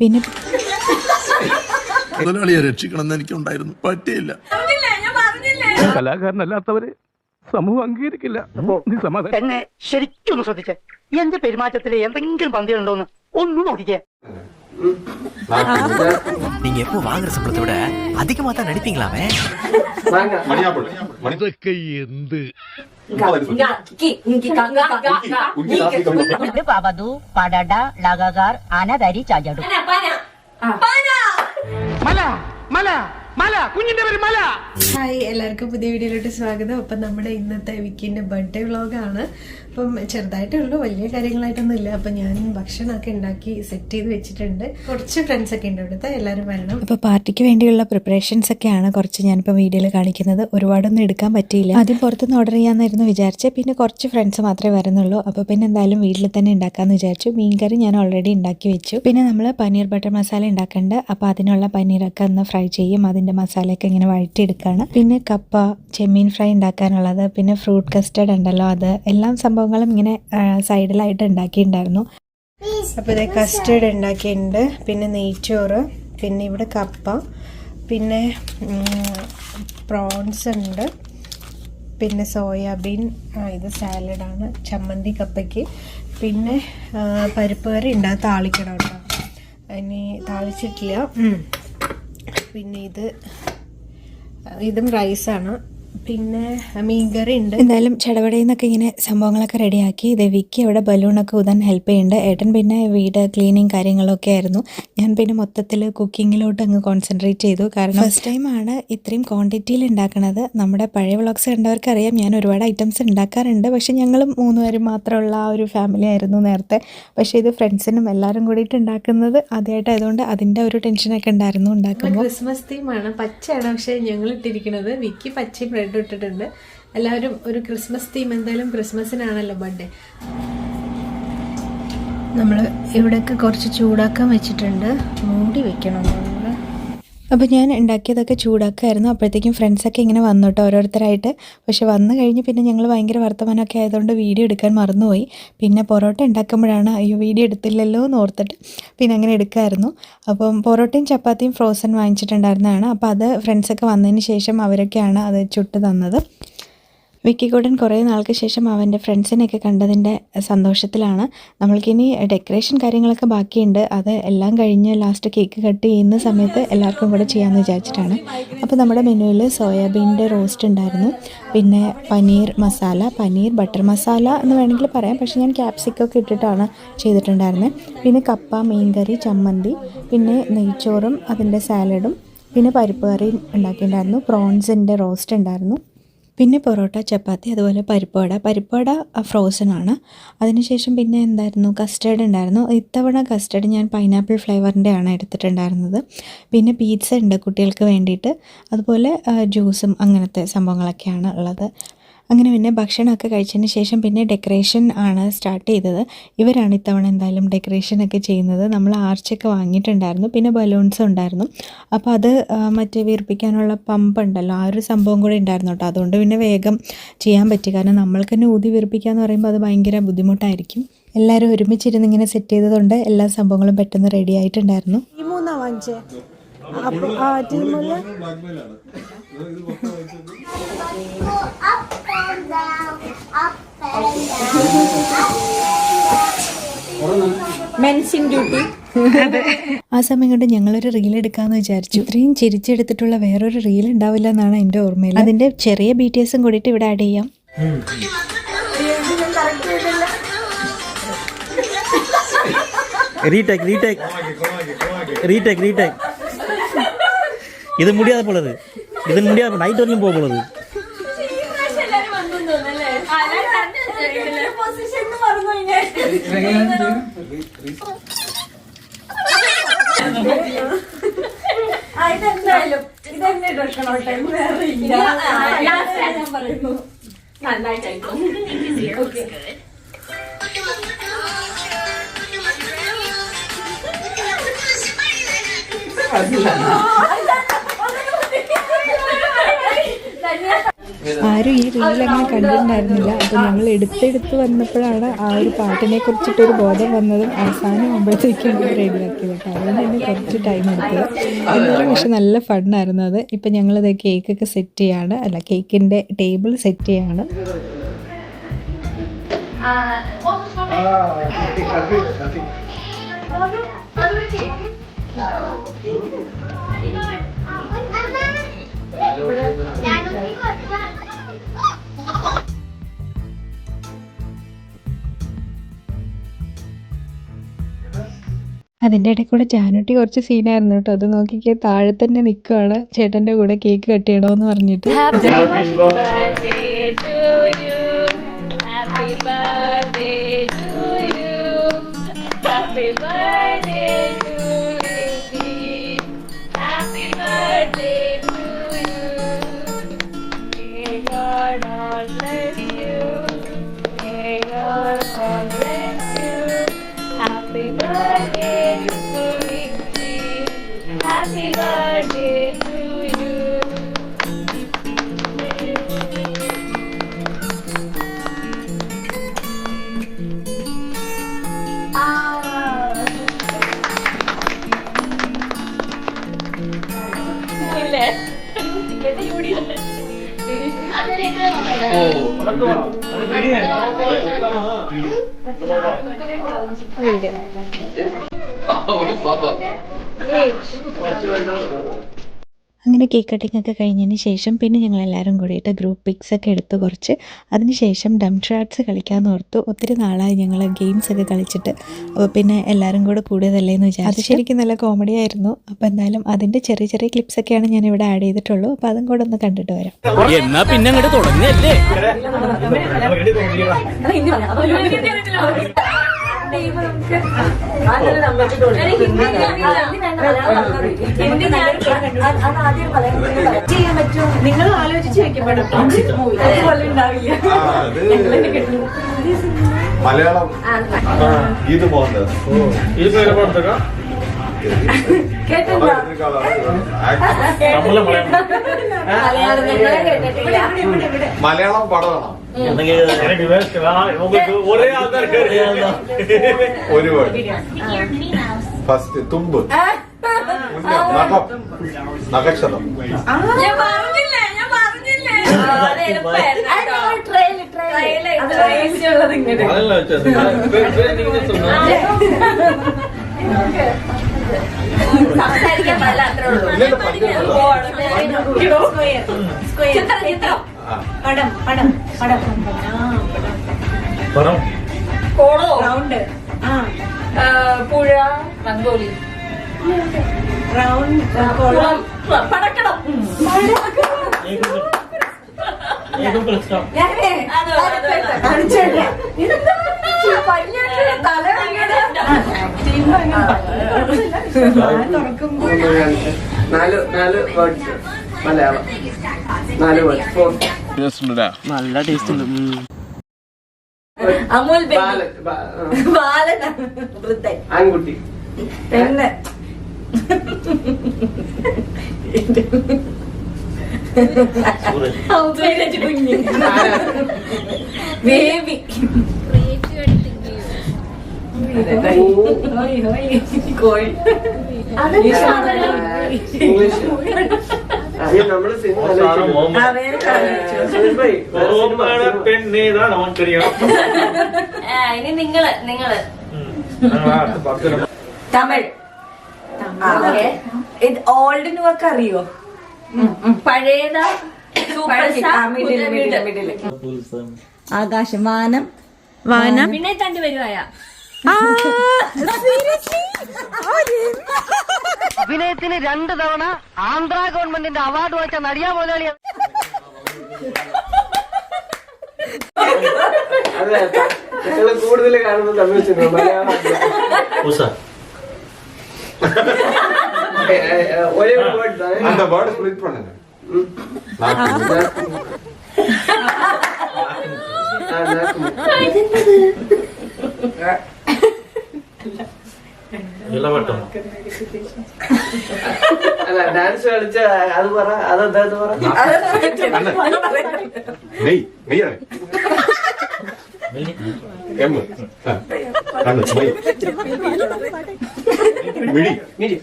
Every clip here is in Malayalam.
പിന്നെ മുതലാളിയെ രക്ഷിക്കണമെന്ന് എനിക്കുണ്ടായിരുന്നു. പറ്റിയില്ല. കലാകാരനല്ലാത്തവര് സമൂഹം അംഗീകരിക്കില്ല. നീ സമാധാനം എന്നെ ശരിക്കും ഒന്ന് ശ്രദ്ധിച്ചേ. എന്റെ പെരുമാറ്റത്തിൽ എന്തെങ്കിലും പന്തിയുണ്ടോന്ന് ഒന്ന് നോക്കിക്കേ. நீங்க எப்போ வாங்குற சம்பளத்தை விட அதிகமா தான் நடிப்பீங்களாமே ഇതൊക്കെ എന്ത് Pabadu, Padada, Lagagar, Anadari Chajadu. മല മല മല കുഞ്ഞിന്റെ പേര് മല ഹായ് എല്ലാവർക്കും പുതിയ വീഡിയോയിലോട്ട് സ്വാഗതം അപ്പം നമ്മുടെ ഇന്നത്തെ വിക്കിൻ്റെ ബർത്ത്ഡേ വ്ളോഗാണ് അപ്പം ചെറുതായിട്ടേ ഉള്ളൂ വലിയ കാര്യങ്ങളായിട്ടൊന്നും ഇല്ല. അപ്പം ഞാൻ ഭക്ഷണമൊക്കെ ഉണ്ടാക്കി സെറ്റ് ചെയ്ത് വെച്ചിട്ടുണ്ട്. കുറച്ച് ഫ്രണ്ട്സ് ഒക്കെ ഉണ്ട് ഇവിടുത്തെ എല്ലാവരും വരണം. അപ്പോൾ പാർട്ടിക്ക് വേണ്ടിയുള്ള പ്രിപ്പറേഷൻസ് ഒക്കെയാണ് കുറച്ച് ഞാനിപ്പോൾ വീഡിയോയിൽ കാണിക്കുന്നത്. ഒരുപാടൊന്നും എടുക്കാൻ പറ്റിയില്ല. ആദ്യം പുറത്തുനിന്ന് ഓർഡർ ചെയ്യാമെന്നായിരുന്നു വിചാരിച്ചത്. പിന്നെ കുറച്ച് ഫ്രണ്ട്സ് മാത്രമേ വരുന്നുള്ളൂ. അപ്പോൾ പിന്നെ എന്തായാലും വീട്ടിൽ തന്നെ ഉണ്ടാക്കാമെന്ന് വിചാരിച്ചു. മീൻകറി ഞാൻ ഓൾറെഡി ഉണ്ടാക്കി വെച്ചു. പിന്നെ നമ്മൾ പനീർ ബട്ടർ മസാല ഉണ്ടാക്കേണ്ട. അപ്പോൾ അതിനുള്ള പനീറൊക്കെ ഒന്ന് ഫ്രൈ ചെയ്യും. അതിന്റെ മസാലയൊക്കെ ഇങ്ങനെ വഴറ്റിയെടുക്കുകയാണ് പിന്നെ കപ്പ ചെമ്മീൻ ഫ്രൈ ഉണ്ടാക്കാനുള്ളത്. പിന്നെ ഫ്രൂട്ട് കസ്റ്റർഡ് ഉണ്ടല്ലോ അത്. എല്ലാം സംഭവങ്ങളും ഇങ്ങനെ സൈഡിലായിട്ട് ഉണ്ടാക്കിയിട്ടുണ്ടായിരുന്നു. അപ്പോൾ ഇതേ കസ്റ്റേർഡ് ഉണ്ടാക്കിയിട്ടുണ്ട്. പിന്നെ നെയ്ച്ചോറ് പിന്നെ ഇവിടെ കപ്പ പിന്നെ പ്രോൺസ് ഉണ്ട്. പിന്നെ സോയാബീൻ ഇത് സാലഡാണ് ചമ്മന്തി കപ്പയ്ക്ക്. പിന്നെ പരിപ്പ് കറി ഉണ്ട്. അത് താളിക്കണം കേട്ടോ. ഇനി താളിച്ചിട്ടില്ല. പിന്നെ ഇത് ഇതും റൈസാണ് പിന്നെ മീൻകറി ഉണ്ട് എന്തായാലും ചടപടയിൽ നിന്നൊക്കെ ഇങ്ങനെ സംഭവങ്ങളൊക്കെ റെഡിയാക്കി. ഇത് വിക്കി അവിടെ ബലൂണൊക്കെ ഊതാൻ ഹെൽപ്പ് ചെയ്യുന്നുണ്ട്. ഏട്ടൻ പിന്നെ വീട് ക്ലീനിങ് കാര്യങ്ങളൊക്കെ ആയിരുന്നു. ഞാൻ പിന്നെ മൊത്തത്തിൽ കുക്കിങ്ങിലോട്ട് അങ്ങ് കോൺസെൻട്രേറ്റ് ചെയ്തു. കാരണം ഫസ്റ്റ് ടൈമാണ് ഇത്രയും ക്വാണ്ടിറ്റിയിൽ ഉണ്ടാക്കുന്നത് നമ്മുടെ പഴയ വ്ളോഗ്സ് കണ്ടവർക്ക് അറിയാം ഞാൻ ഒരുപാട് ഐറ്റംസ് ഉണ്ടാക്കാറുണ്ട്. പക്ഷെ ഞങ്ങളും മൂന്നുപേരും മാത്രമുള്ള ആ ഒരു ഫാമിലി ആയിരുന്നു നേരത്തെ. പക്ഷേ ഇത് ഫ്രണ്ട്സിനും എല്ലാവരും കൂടിയിട്ട് ഉണ്ടാക്കുന്നത് ആദ്യമായിട്ടായതുകൊണ്ട് അതിന്റെ ഒരു ടെൻഷനൊക്കെ ഉണ്ടായിരുന്നു ഉണ്ടാക്കുമ്പോൾ. ക്രിസ്മസ് തീമാണ് പച്ചയാണ് പക്ഷേ ഞങ്ങൾ ഇട്ടിരിക്കുന്നത് വിക്കി പച്ചയും റെഡ് ഇട്ടിട്ടുണ്ട്. എല്ലാവരും ഒരു ക്രിസ്മസ് തീം എന്തായാലും ക്രിസ്മസിനാണല്ലോ ബർത്ത്ഡേ നമ്മൾ ഇവിടെയൊക്കെ കുറച്ച് ചൂടാക്കാൻ വെച്ചിട്ടുണ്ട്. മൂടി വെക്കണം. അപ്പോൾ ഞാൻ ഉണ്ടാക്കിയതൊക്കെ ചൂടാക്കുമായിരുന്നു അപ്പോഴത്തേക്കും ഫ്രണ്ട്സൊക്കെ ഇങ്ങനെ വന്നു കേട്ടോ ഓരോരുത്തരായിട്ട്. പക്ഷെ വന്നു കഴിഞ്ഞ് പിന്നെ ഞങ്ങൾ ഭയങ്കര വർത്തമാനമൊക്കെ ആയതുകൊണ്ട് വീഡിയോ എടുക്കാൻ മറന്നുപോയി. പിന്നെ പൊറോട്ട ഉണ്ടാക്കുമ്പോഴാണ് അയ്യോ വീഡിയോ എടുത്തില്ലല്ലോ എന്ന് ഓർത്തിട്ട് പിന്നെ അങ്ങനെ എടുക്കായിരുന്നു അപ്പം പൊറോട്ടയും ചപ്പാത്തിയും ഫ്രോസൺ വാങ്ങിച്ചിട്ടുണ്ടായിരുന്നതാണ്. അപ്പോൾ അത് ഫ്രണ്ട്സൊക്കെ വന്നതിന് ശേഷം അവരൊക്കെയാണ് അത് ചുട്ട് തന്നത്. വിക്കിക്കൂടൻ കുറേ നാൾക്ക് ശേഷം അവന്റെ ഫ്രണ്ട്സിനെയൊക്കെ കണ്ടതിന്റെ സന്തോഷത്തിലാണ്. നമ്മൾക്കിനി ഡെക്കറേഷൻ കാര്യങ്ങളൊക്കെ ബാക്കിയുണ്ട്. അത് എല്ലാം കഴിഞ്ഞ് ലാസ്റ്റ് കേക്ക് കട്ട് ചെയ്യുന്ന സമയത്ത് എല്ലാവർക്കും കൂടെ ചെയ്യാമെന്ന് വിചാരിച്ചിട്ടാണ്. അപ്പോൾ നമ്മുടെ മെനുവിൽ സോയാബീന്റെ റോസ്റ്റ് ഉണ്ടായിരുന്നു. പിന്നെ പനീർ മസാല പനീർ ബട്ടർ മസാല എന്ന് വേണമെങ്കിൽ പറയാം. പക്ഷേ ഞാൻ ക്യാപ്സിക്കൊക്കെ ഇട്ടിട്ടാണ് ചെയ്തിട്ടുണ്ടായിരുന്നത്. പിന്നെ കപ്പ മീൻകറി ചമ്മന്തി പിന്നെ നെയ്ച്ചോറും അതിന്റെ സാലഡും പിന്നെ പരിപ്പ് കറിയും ഉണ്ടാക്കിയിട്ടുണ്ടായിരുന്നു. പ്രോൺസിന്റെ റോസ്റ്റ് ഉണ്ടായിരുന്നു. പിന്നെ പൊറോട്ട ചപ്പാത്തി അതുപോലെ പരിപ്പുവട. പരിപ്പുവട ഫ്രോസൺ ആണ്. അതിനുശേഷം പിന്നെ എന്തായിരുന്നു? കസ്റ്റേർഡ് ഉണ്ടായിരുന്നു. ഇത്തവണ കസ്റ്റേർഡ് ഞാൻ പൈനാപ്പിൾ ഫ്ലേവറിന്റെ ആണ് എടുത്തിട്ടുണ്ടായിരുന്നത്. പിന്നെ പീറ്റ്സ ഉണ്ട് കുട്ടികൾക്ക് വേണ്ടിയിട്ട്. അതുപോലെ ജ്യൂസും അങ്ങനത്തെ സംഭവങ്ങളൊക്കെയാണ് ഉള്ളത്. അങ്ങനെ പിന്നെ ഭക്ഷണമൊക്കെ കഴിച്ചതിന് ശേഷം പിന്നെ ഡെക്കറേഷൻ ആണ് സ്റ്റാർട്ട് ചെയ്തത് ഇവരാണ് ഇത്തവണ എന്തായാലും ഡെക്കറേഷനൊക്കെ ചെയ്യുന്നത് നമ്മൾ ആർച്ചൊക്കെ വാങ്ങിയിട്ടുണ്ടായിരുന്നു പിന്നെ ബലൂൺസ് ഉണ്ടായിരുന്നു അപ്പോൾ അത് മറ്റേ വീർപ്പിക്കാനുള്ള പമ്പ് ഉണ്ടല്ലോ ആ ഒരു സംഭവം കൂടെ ഉണ്ടായിരുന്നു കേട്ടോ അതുകൊണ്ട് പിന്നെ വേഗം ചെയ്യാൻ പറ്റി കാരണം നമ്മൾക്ക് തന്നെ ഊതി വീർപ്പിക്കുക എന്ന് പറയുമ്പോൾ അത് ഭയങ്കര ബുദ്ധിമുട്ടായിരിക്കും എല്ലാവരും ഒരുമിച്ചിരുന്ന് ഇങ്ങനെ സെറ്റ് ചെയ്തതുകൊണ്ട് എല്ലാ സംഭവങ്ങളും പെട്ടെന്ന് റെഡി ആയിട്ടുണ്ടായിരുന്നു ഈ മൂന്നാ വാങ്ങിച്ചേ ആ സമയം കൊണ്ട് ഞങ്ങളൊരു റീൽ എടുക്കാന്ന് വിചാരിച്ചു. ഇത്രയും ചിരിച്ചെടുത്തിട്ടുള്ള വേറൊരു റീൽ ഉണ്ടാവില്ല എന്നാണ് എന്റെ ഓർമ്മയിൽ. അതിന്റെ ചെറിയ ബി ടി എസും കൂടിയിട്ട് ഇവിടെ ആഡ് ചെയ്യാം. ഇത് മുടിയാതെ പോലത് ഇത് മുടിയാതെ നൈറ്റ് വരെയും പോകുന്നത് ഇതെന്തായാലും ഇതെന്നെ എടുക്കണോ ടൈം വേറെ ഇല്ല. ഞാൻ പറയുന്നു. നന്നായിട്ടായിരിക്കും. ഓക്കെ അതില്ല ആരും ഈ റീൽ അങ്ങനെ കണ്ടിട്ടുണ്ടായിരുന്നില്ല. അപ്പോൾ ഞങ്ങൾ എടുത്തെടുത്ത് വന്നപ്പോഴാണ് ആ ഒരു പാട്ടിനെ കുറിച്ചിട്ടൊരു ബോധം വന്നതും അവസാനം ആകുമ്പോഴത്തേക്കും റെഡിയാക്കിയത് കേട്ടോ. അതുകൊണ്ട് തന്നെ കുറച്ച് ടൈം എടുത്തത് എന്നാലും പക്ഷെ നല്ല ഫണ്ണായിരുന്നു അത്. ഇപ്പം ഞങ്ങളിത് കേക്കൊക്കെ സെറ്റ് ചെയ്യാണ്. അല്ല കേക്കിന്റെ ടേബിൾ സെറ്റ് ചെയ്യാണ്. അതിന്റെ ഇടയിൽ കൂടെ ജാനുട്ടി കുറച്ച് സീനായിരുന്നു കേട്ടോ. അത് നോക്കിക്കെ താഴെ തന്നെ നിൽക്കുകയാണ് ചേട്ടന്റെ കൂടെ കേക്ക് കട്ട് ചെയ്യണമെന്ന് പറഞ്ഞിട്ട്. 안 돼. 아, 오빠. 예. അങ്ങനെ കേക്ക് കട്ടിംഗ് ഒക്കെ കഴിഞ്ഞതിന് ശേഷം പിന്നെ ഞങ്ങൾ എല്ലാവരും കൂടിയിട്ട് ഗ്രൂപ്പ് പിക്സ് ഒക്കെ എടുത്ത് കുറച്ച് അതിനുശേഷം ഡം ഷാർട്സ് കളിക്കാമെന്ന് ഓർത്തു ഒത്തിരി നാളായി ഞങ്ങൾ ഗെയിംസ് ഒക്കെ കളിച്ചിട്ട് അപ്പോൾ പിന്നെ എല്ലാവരും കൂടെ കൂടിയതല്ലേ എന്ന് വിചാരിച്ചു അത് ശരിക്കും നല്ല കോമഡി ആയിരുന്നു അപ്പോൾ എന്തായാലും അതിന്റെ ചെറിയ ചെറിയ ക്ലിപ്സ് ഒക്കെയാണ് ഞാൻ ഇവിടെ ആഡ് ചെയ്തിട്ടുള്ളൂ അപ്പോൾ അതും കൂടെ ഒന്ന് കണ്ടിട്ട് വരാം എന്നാ പിന്നെ അങ്ങോട്ട് തുടങ്ങല്ലേ നിങ്ങൾ ആലോചിച്ച് വെക്കപ്പെടും മലയാളം ഇത് പോകുന്നത് മലയാളം പടമാണ് ഒരു വേർഡ് ഫസ്റ്റ് തുമ്പ് നഖം നഖക്ഷതം. സംസാരിക്കാൻ പാടില്ല, അത്രേ ഉള്ളൂ. Square, square. ചിത്രം, ചിത്രം. ആ. പടം പടം പടം. ആ, കോളോ? റൗണ്ട് പുഴ റംഗോലി റൗണ്ട് കുളം. ഭയങ്കര- നാല് നാല് വേർഡ്സ് മലയാളം. നാല് നല്ല ടേസ്റ്റ് ഉണ്ട്. അമൂൽ ആൺകുട്ടി. പെണ്ണ്. ബേബി. കോഴി. ഇംഗ്ലീഷ്. ആ, ഇനി നിങ്ങൾ നിങ്ങൾ. തമിഴ്. ഇത് ഓൾഡ് അറിയോ? പഴയതാ സൂപ്പർ സ്റ്റാർ മിഡിൽ ആകാശം വാനം. വാനം. പിന്നെ തണ്ടി വരുവായ. അഭിനയത്തിന് രണ്ട് തവണ ആന്ധ്ര ഗവൺമെന്റിന്റെ അവാർഡ് വാങ്ങിച്ച നടിയാ മുതലാളി അതെ ഞങ്ങള് കൂടുതൽ കാണുന്നത് തമിഴ് സിനിമ മലയാളം അല്ല. ഏ, ഏ, ഏ, ഒരേ ഒരു വേർഡ് தான் அந்த வேர்டு ஸ்பிளிட் பண்ணுங்க ആ, നാക്ക്. എല്ലാ പാട്ടും അല്ല ഡാൻസ് കളിച്ച അത് പറ അത് എന്താന്ന് പറ നെയ് നെയ്യാണ് എം ആ. കണ്ണ് മൈ മിഴി മിഴി.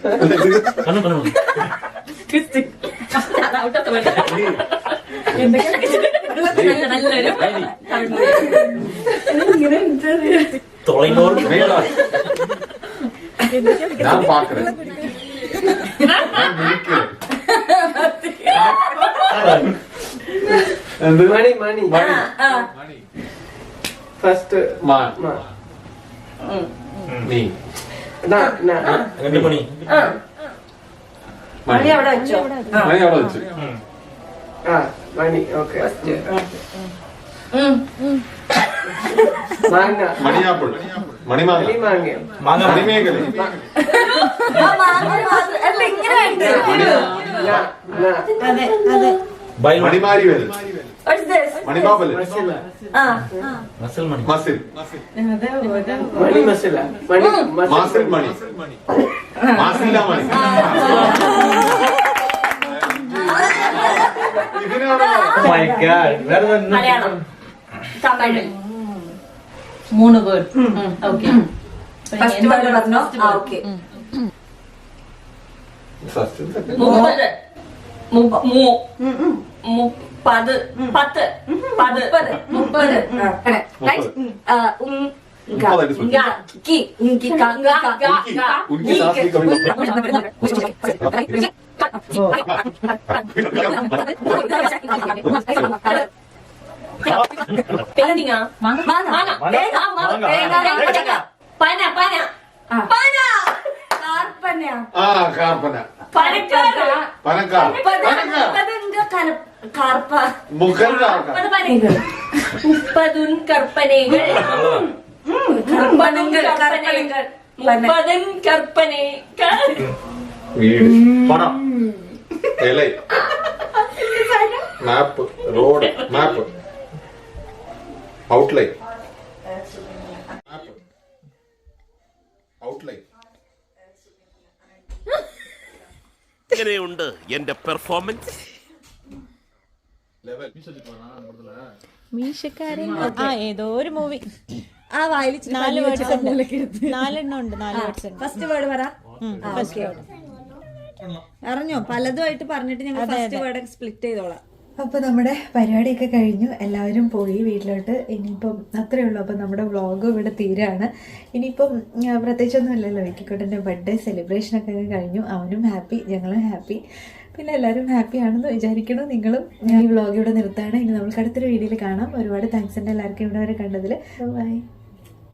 കണ്ണു കണ്ണു നല്ലൊരു തുളയുന്നോർ ഞാൻ പാക്കറേൻ ഞാൻ മിഴിക്കറേൻ എന്ത് മണി മണി മണി ഫസ്റ്റ് മാ നീ രണ്ട് മണി മണി അവിടെ വെച്ചു? മണി അവിടെ വെച്ചു. ആ മണി ഓക്കെ മാങ്ങ. മണിയാപ്പിൾ. മണിമാങ്ങ. മണി മാങ്ങ. മണിമേഖല. this? മണിമാപ്പൽ. ആ മസിൽ മണി. മസിൽ. മണി മസില. മണി മാസിൽ. മണി. മാസില്ല മണി. ഇതിനോട് മലയാളം. തമിഴ്. മൂന്ന് വേർഡ് ഓക്കെ ഫസ്റ്റ് വേർഡ് പറഞ്ഞോ ഓക്കെ ഫസ്റ്റ് മുപ്പത് മു- മു- മുപ്പത് പത്ത് പത് മുപ്പത് മുപ്പതായിട്ട് பெயிண்டிங்கா வாங்க வாங்க பன பன பன കാർപ്പനയാ ആ map road map outline outline എങ്ങനെയുണ്ട് എന്റെ പെർഫോമൻസ് ലെവൽ മീശക്കാരൻ ആ ഏതോ ഒരു മൂവി ആ വായിൽ നാല് വേർഡ്സ് ഉണ്ട്. നാലെണ്ണം ഉണ്ട് നാല് വേർഡ്സ് ഉണ്ട്. ഫസ്റ്റ് വേർഡ് പറ. ഫസ്റ്റ് വേർഡ് അറിഞ്ഞോ? പലതുമായിട്ട് പറഞ്ഞിട്ട് ഞങ്ങൾ ഫസ്റ്റ് വേർഡ് സ്പ്ലിറ്റ് ചെയ്തോളാം. അപ്പോൾ നമ്മുടെ പരിപാടിയൊക്കെ കഴിഞ്ഞു. എല്ലാവരും പോയി വീട്ടിലോട്ട്. ഇനിയിപ്പം അത്രയേ ഉള്ളൂ. അപ്പം നമ്മുടെ വ്ളോഗും ഇവിടെ തീരാണ്. ഇനിയിപ്പം പ്രത്യേകിച്ചൊന്നും ഇല്ലല്ലോ. വെക്കിക്കോട്ടന്റെ ബർത്ത്ഡേ സെലിബ്രേഷനൊക്കെ കഴിഞ്ഞു. അവനും ഹാപ്പി ഞങ്ങളും ഹാപ്പി പിന്നെ എല്ലാവരും ഹാപ്പി ആണെന്ന് വിചാരിക്കണം നിങ്ങളും ഈ വ്ളോഗ് ഇവിടെ നിർത്താണ്. ഇനി നമുക്ക് അടുത്തൊരു വീഡിയോയിൽ കാണാം. ഒരുപാട് താങ്ക്സ് ഉണ്ട് എല്ലാവർക്കും ഇവിടെ വരെ കണ്ടതിൽ ബൈ